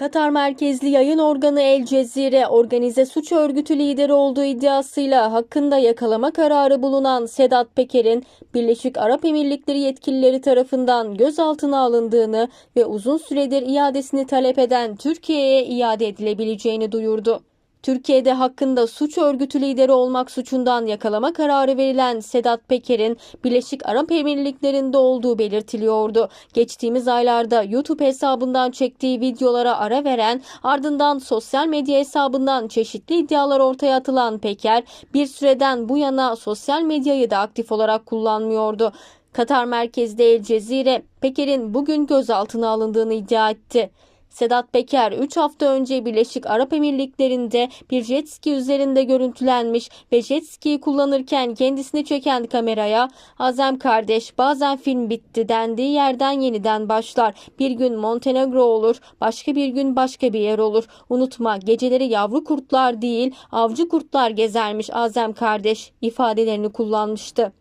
Katar merkezli yayın organı El Cezire, organize suç örgütü lideri olduğu iddiasıyla hakkında yakalama kararı bulunan Sedat Peker'in Birleşik Arap Emirlikleri yetkilileri tarafından gözaltına alındığını ve uzun süredir iadesini talep eden Türkiye'ye iade edilebileceğini duyurdu. Türkiye'de hakkında suç örgütü lideri olmak suçundan yakalama kararı verilen Sedat Peker'in Birleşik Arap Emirlikleri'nde olduğu belirtiliyordu. Geçtiğimiz aylarda YouTube hesabından çektiği videolara ara veren ardından sosyal medya hesabından çeşitli iddialar ortaya atılan Peker bir süreden bu yana sosyal medyayı da aktif olarak kullanmıyordu. Katar merkezde El Cezire, Peker'in bugün gözaltına alındığını iddia etti. Sedat Peker 3 hafta önce Birleşik Arap Emirlikleri'nde bir jet ski üzerinde görüntülenmiş ve jet skiyi kullanırken kendisini çeken kameraya Azem kardeş bazen film bitti dendiği yerden yeniden başlar. Bir gün Montenegro olur, başka bir gün başka bir yer olur. Unutma geceleri yavru kurtlar değil avcı kurtlar gezermiş Azem kardeş ifadelerini kullanmıştı.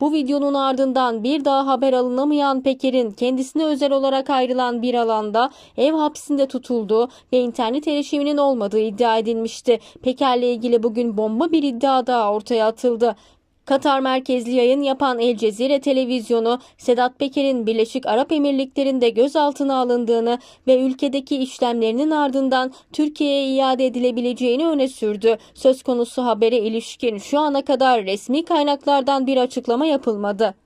Bu videonun ardından bir daha haber alınamayan Peker'in kendisine özel olarak ayrılan bir alanda ev hapsinde tutulduğu ve internet erişiminin olmadığı iddia edilmişti. Peker'le ilgili bugün bomba bir iddia daha ortaya atıldı. Katar merkezli yayın yapan El Cezire televizyonu Sedat Peker'in Birleşik Arap Emirlikleri'nde gözaltına alındığını ve ülkedeki işlemlerinin ardından Türkiye'ye iade edilebileceğini öne sürdü. Söz konusu habere ilişkin şu ana kadar resmi kaynaklardan bir açıklama yapılmadı.